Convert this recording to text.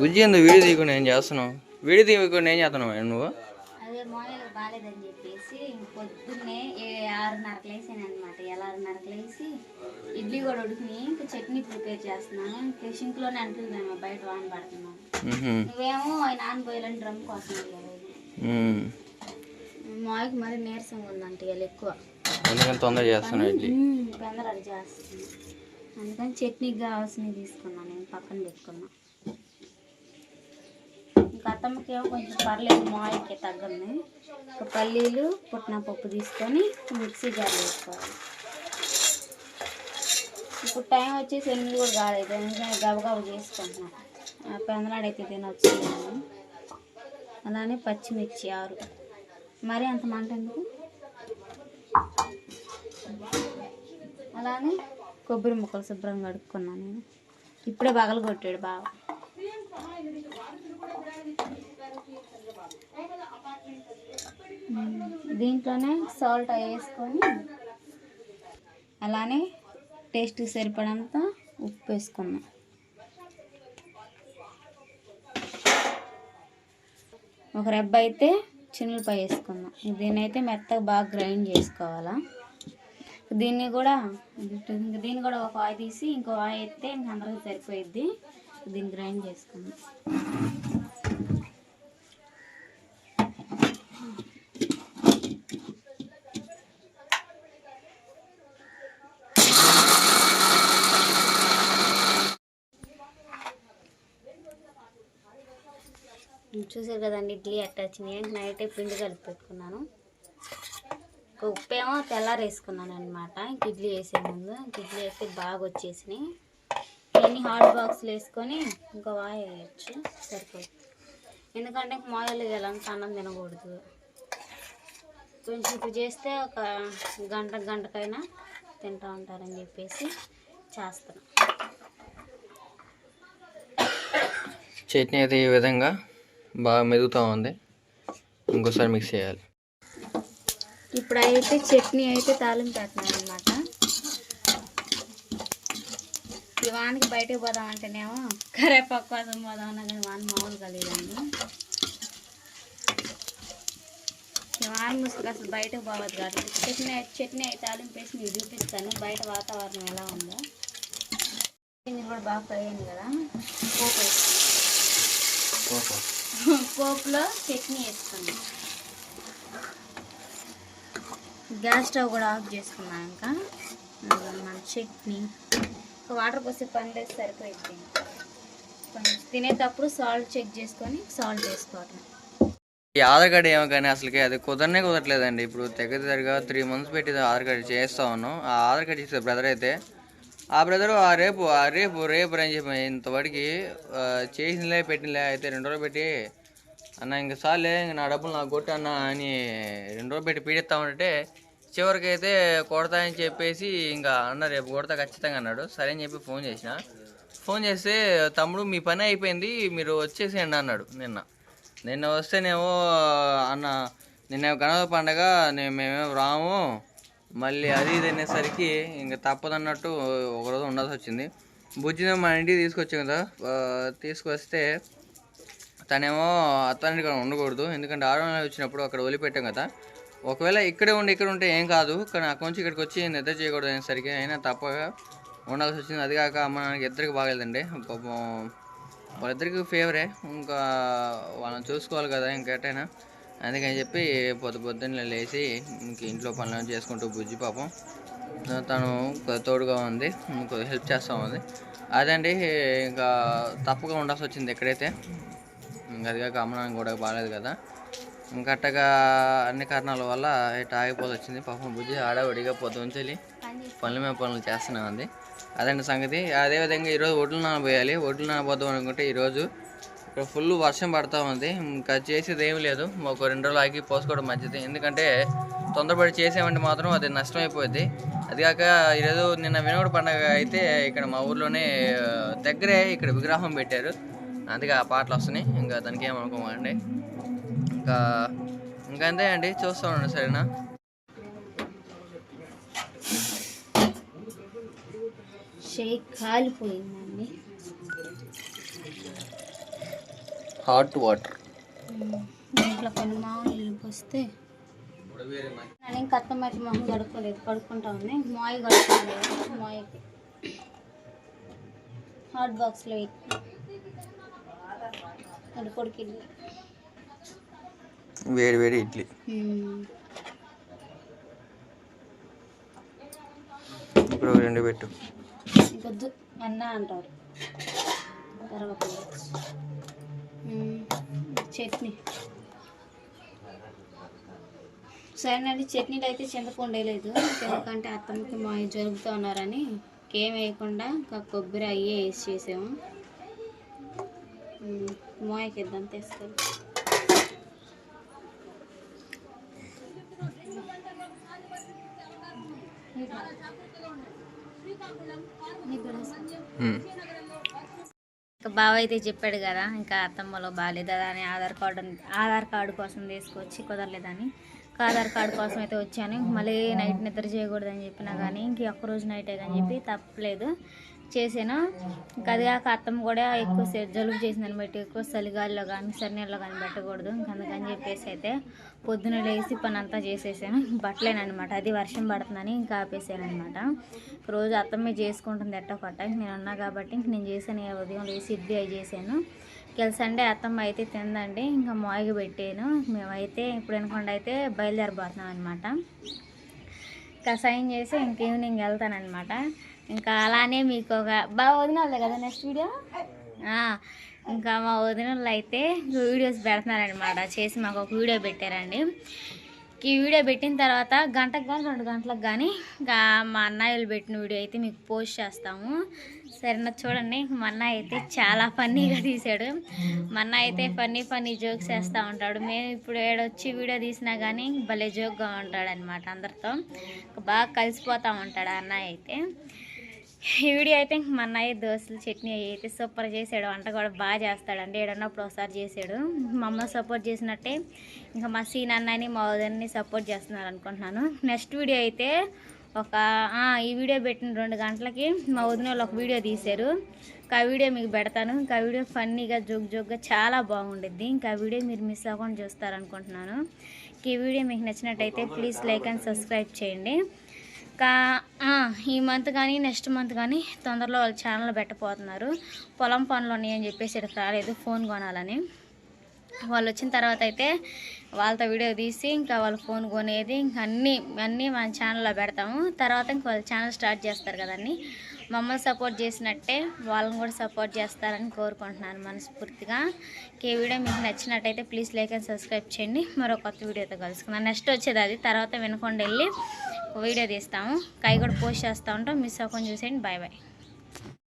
బుజ్జి ఎందుకు వీడియో తీయకుండా ఏం చేస్తున్నావు? వీడియో తీయకుండా ఏం చేస్తున్నావు నువ్వు? అదే మార్నింగ్ బాగాలేదని చెప్పేసి పొద్దున్నే ఆరున్నరకు లేసాను అనమాట ఎలా ఆరున్నరకు లేసి ఇడ్లీ కూడా ఉడికిని ఇంకా చట్నీ ప్రిపేర్ చేస్తున్నాను. ఇంకా సింక్లోనే అంటున్నాను బయట వాన పడుతున్నాను మ్హూ. నువ్వేమో ఆయన నానబోయాలని డ్రమ్ కోసం. మాయకి మరి నీరసంగా ఉందంట ఇవాళ ఎక్కువ. అందుకని తొందర చేస్తున్నావు ఇడ్లీ? అది చేస్తుంది అందుకని చట్నీకి కావాల్సినవి తీసుకున్నాను నేను పక్కన పెట్టుకున్నా. ఇంకా అత్తమ్మకి కొంచెం పర్లేదు మాయకి తగ్గని ఒక పల్లీలు పుట్టిన పప్పు తీసుకొని మిక్సీ జార్ వేసుకోవాలి. ఇప్పుడు టైం వచ్చేసి ఎనిమిది కూడా కాలేదు ఎందుకంటే గబగబ చేసుకుంటున్నాను ఆ పెందలాడైతే తినొచ్చు అలానే పచ్చిమిర్చి ఆరు. మరి అంత మంట ఎందుకు? అలానే కొబ్బరి ముక్కలు శుభ్రంగా కడుక్కున్నాను నేను. ఇప్పుడే పగలగొట్టాడు కొట్టాడు దీంట్లోనే సాల్ట్ వేసుకొని అలానే టేస్ట్ సరిపడంత ఉప్పు వేసుకున్నాం ఒక రెబ్బ అయితే చిన్నపై వేసుకుందాం. దీని అయితే మెత్తగా బాగా గ్రైండ్ చేసుకోవాలా. దీన్ని కూడా దీన్ని కూడా ఒక ఆయి తీసి ఇంకో ఆయి ఎత్తే ఇంక అందరికి సరిపోయిద్ది. దీన్ని గ్రైండ్ చేసుకుందాం. చూసారు కదండి ఇడ్లీ ఎట్ట వచ్చినాయి. నైటే పిండి కలిపి పెట్టుకున్నాను. ఇంకా ఉప్పు ఏమో తెల్లారి వేసుకున్నాను అనమాట ఇంక ఇడ్లీ వేసే ముందు. ఇంక ఇడ్లీ వేస్తే బాగా వచ్చేసినాయి. ఇవన్నీ హాట్ బాక్స్లో వేసుకొని ఇంకా వాయి వేయచ్చు సరిపోతుంది. ఎందుకంటే మాయలు వెళ్ళంత అన్నం తినకూడదు. కొంచెం ఇప్పుడు చేస్తే ఒక గంట గంటకైనా తింటూ ఉంటారని చెప్పేసి చేస్తాను చట్నీ అయితే ఈ విధంగా బాగా మెదుగుతూ ఉంది. ఇంకోసారి మిక్స్ చేయాలి. ఇప్పుడు అయితే చట్నీ అయితే తాలింపు అనమాట ఈ వానికి బయటకు పోదాం అంటేనేమో కరేపాకు కోసం పోదాం అన్నా కానీ వాన్ మామూలుగా లేదండి. ఈ వాన ముసుగు అసలు బయటకు పోవద్దు కాబట్టి చట్నీ చట్నీ అయితే తాలింపు వేసి మీకు చూపిస్తాను. బయట వాతావరణం ఎలా ఉందో. చట్నీ కూడా బాగా ఫ్రై అయింది కదా. పోపు పోపులో చట్నీ వేసుకుందాం. గ్యాస్ స్టవ్ కూడా ఆఫ్ చేసుకున్నాం ఇంకా. మన చట్నీ. వాటర్ పోసి పని సరిపోయింది తినేటప్పుడు సాల్ట్ చెక్ చేసుకొని సాల్ట్ వేసుకోవటం. ఈ ఆధార్ కార్డు ఏమో కానీ అసలుకి అది కుదరనే కుదరట్లేదండి. ఇప్పుడు దగ్గర త్రీ మంత్స్ పెట్టి ఆధార్ కార్డు చేస్తా ఉన్నాం. ఆ ఆధార్ కార్డు చేసే బ్రదర్ అయితే ఆ బ్రదర్ ఆ రేపు ఆ రేపు రేపు అని చెప్పి ఇంతవరకు చేసినలే పెట్టినలే అయితే రెండు రోజులు పెట్టి అన్న ఇంక సార్లే ఇంక నా డబ్బులు నాకు కొట్టు అన్న అని రెండు రోజులు పెట్టి పీడిస్తా ఉంటే చివరికి అయితే కొడతా అని చెప్పేసి ఇంకా అన్న రేపు కొడతా ఖచ్చితంగా అన్నాడు. సరే అని చెప్పి ఫోన్ చేసిన. ఫోన్ చేస్తే తమ్ముడు మీ పని అయిపోయింది మీరు వచ్చేసేయండి అన్నాడు నిన్న. నిన్న వస్తేనేమో అన్న నిన్న గణపతి పండగ నేను మేమేమో రాము మళ్ళీ అది ఇది అనేసరికి ఇంకా తప్పదన్నట్టు ఒకరోజు ఉండాల్సి వచ్చింది. బుజ్జిని మా ఇంటికి తీసుకొచ్చాం కదా తీసుకొస్తే తనేమో అత్తానికి ఉండకూడదు ఎందుకంటే ఆడవాళ్ళు వచ్చినప్పుడు అక్కడ వదిలిపెట్టాం కదా ఒకవేళ ఇక్కడే ఉండి ఇక్కడ ఉంటే ఏం కాదు కానీ అక్కడి నుంచి ఇక్కడికి వచ్చి నిద్ర చేయకూడదు అనేసరికి అయినా తప్పగా ఉండాల్సి వచ్చింది. అది కాక అమ్మ నాన్నకి ఇద్దరికి బాగలేదండి. పాపం వాళ్ళిద్దరికి ఫేవరే. ఇంకా వాళ్ళని చూసుకోవాలి కదా ఇంకెటైనా అందుకని చెప్పి పొద్దు పొద్దున్న లేచి ఇంక ఇంట్లో పనులను చేసుకుంటూ బుజ్జి పాపం తను తోడుగా ఉంది. కొద్దిగా హెల్ప్ చేస్తూ ఉంది. అదండి ఇంకా తప్పుగా ఉండాల్సి వచ్చింది ఎక్కడైతే. ఇంకా అది కాక అమ్మ నాన్న కూడా బాగాలేదు కదా. ఇంకా అన్ని కారణాల వల్ల ఇటు ఆగిపోతే వచ్చింది. పాపం బుజ్జి ఆడవిడిగా పొద్దుంచెలి పని చేసి పనుల మీద పనులు చేస్తూనే ఉంది అదండి సంగతి. అదేవిధంగా ఈరోజు ఒడ్లు నానబోయాలి. ఒడ్లు నానబోద్దాం అనుకుంటే ఈరోజు ఇక్కడ ఫుల్ వర్షం పడతా ఉంది. ఇంకా చేసేది ఏమీ లేదు. ఒక రెండు రోజులు ఆగి పోసుకోవడం మంచిది. ఎందుకంటే తొందరపడి చేసామంటే మాత్రం అది నష్టం అయిపోద్ది. అది కాక ఈరోజు నిన్న వినోడు పండగ అయితే ఇక్కడ మా ఊర్లోనే దగ్గరే ఇక్కడ విగ్రహం పెట్టారు. అందుకే ఆ పాటలు వస్తున్నాయి. ఇంకా దానికి ఏమనుకోమండి ఇంకా ఇంకా అంతే అండి చూస్తూ ఉండండి సరేనా? షేక్ కాలిపోయిందండి. Hot water. కొన్ని మామూలు నీళ్ళు పోస్తే నేను మొహం కడుక్కోలేదు కడుక్కుంటా ఉంది. మాయి కడుక్కోలేదు మాయకి. హాట్ బాక్స్లో పెట్టి అది కొడుకు వేడి వేడి ఇడ్లీ. ఇప్పుడు రెండు పెట్టు. అన్న అంటారు. తర్వాత చట్నీ. సరేనండి చట్నీలు అయితే చింతపండు వేయలేదు ఎందుకంటే అత్తమ్మకి మా జరుగుతూ ఉన్నారని కేం వేయకుండా ఇంకా కొబ్బరి అయ్యే వేసి చేసాము. మ్మ్. మోయకి ఇద్దాం తీసుకెళ్ళి. ఇంకా బావ అయితే చెప్పాడు కదా ఇంకా అత్తమ్మలో బాగాలేదు అని ఆధార్ కార్డు ఆధార్ కార్డు కోసం తీసుకొచ్చి కుదరలేదని. ఆధార్ కార్డు కోసం అయితే వచ్చాను మళ్ళీ నైట్ నిద్ర చేయకూడదని చెప్పినా కానీ ఇంక ఒక్కరోజు నైటే కానీ చెప్పి తప్పలేదు. చేసాను ఇంకా అది కాక అత్తమ్మ కూడా ఎక్కువ జలుబు చేసిందని బట్టి ఎక్కువ చలిగాలిలో కానీ సన్నీళ్ళలో కానీ పెట్టకూడదు. ఇంక అందుకని చెప్పేసి అయితే పొద్దున లేచి పని అంతా చేసేసాను. బట్టలేనమాట అది వర్షం పడుతుందని ఇంకా ఆపేసాను అనమాట రోజు అత్తమ్మే చేసుకుంటుంది ఎట్టో కొట్ట ఇంక నేను ఉన్నా కాబట్టి ఇంక నేను చేశాను ఉదయం లేచి ఇడ్లీ అవి చేశాను. సండే అత్తమ్మ అయితే తిందండి ఇంకా మాయిగి పెట్టాను. మేమైతే ఇప్పుడు అనుకోండి అయితే బయలుదేరిపోతున్నాం అనమాట కషాయం సైన్ చేసి ఇంక ఈవినింగ్ వెళ్తానమాట ఇంకా అలానే మీకు ఒక బాగా వదినాలే కదా నెక్స్ట్ వీడియో? ఇంకా మా వదినలు అయితే వీడియోస్ పెడుతున్నారనమాట చేసి మాకు ఒక వీడియో పెట్టారండి. ఈ వీడియో పెట్టిన తర్వాత గంటకు కానీ రెండు గంటలకు కానీ ఇంకా మా అన్నయ్యలు పెట్టిన వీడియో అయితే మీకు పోస్ట్ చేస్తాము. సరేనా చూడండి. మా అన్నయ్య అయితే చాలా ఫన్నీగా తీశాడు. మా అన్నయ్య అయితే ఫన్నీ ఫన్నీ జోక్స్ వేస్తూ ఉంటాడు. మేము ఇప్పుడు ఏడొచ్చి వీడియో తీసినా కానీ భలే జోక్గా ఉంటాడు అనమాట అందరితో బాగా కలిసిపోతూ ఉంటాడు ఆ అన్నయ్య అయితే. ఈ వీడియో అయితే ఇంక మా అన్నయ్య దోశలు చట్నీ అయితే సూపర్ చేసాడు. వంట కూడా బాగా చేస్తాడండి. ఏడన్నప్పుడు ఒకసారి చేసాడు. మా అమ్మ సపోర్ట్ చేసినట్టే ఇంకా మా సీన్ అన్నని మా వదిన్ని సపోర్ట్ చేస్తున్నారు అనుకుంటున్నాను. నెక్స్ట్ వీడియో అయితే ఒక ఈ వీడియో పెట్టిన రెండు గంటలకి మా వదిన వాళ్ళు ఒక వీడియో తీశారు. ఇంకా ఆ వీడియో మీకు పెడతాను. ఇంకా వీడియో ఫన్నీగా జోక్ జోక్గా చాలా బాగుండిద్ది. ఇంకా వీడియో మీరు మిస్ అవ్వకుండా చూస్తారనుకుంటున్నాను. ఈ వీడియో మీకు నచ్చినట్టయితే ప్లీజ్ లైక్ అండ్ సబ్స్క్రైబ్ చేయండి. ఇంకా ఈ మంత్ కానీ నెక్స్ట్ మంత్ కానీ తొందరలో వాళ్ళ ఛానల్ పెట్టబోతున్నారు. పొలం పనులు ఉన్నాయని చెప్పేసి ఇక్కడికి రాలేదు ఫోన్ కొనాలని. వాళ్ళు వచ్చిన తర్వాత అయితే వాళ్ళతో వీడియో తీసి ఇంకా వాళ్ళ ఫోన్ కొనేది ఇంకా అన్నీ అన్నీ మన ఛానల్లో పెడతాము. తర్వాత ఇంక వాళ్ళ ఛానల్ స్టార్ట్ చేస్తారు కదండి. మమ్మల్ని సపోర్ట్ చేసినట్టే వాళ్ళని కూడా సపోర్ట్ చేస్తారని కోరుకుంటున్నాను మనస్ఫూర్తిగా. ఈ వీడియో మీకు నచ్చినట్టయితే ప్లీజ్ లైక్ అండ్ సబ్స్క్రైబ్ చేయండి. మరో కొత్త వీడియోతో కలుసుకుందాం. నెక్స్ట్ వచ్చేది అది. తర్వాత వినకుండా వెళ్ళి వీడియో తీస్తాము. కై కూడా పోస్ట్ చేస్తూ ఉంటాం. మిస్ అవ్వకుండా చూసేయండి. Bye bye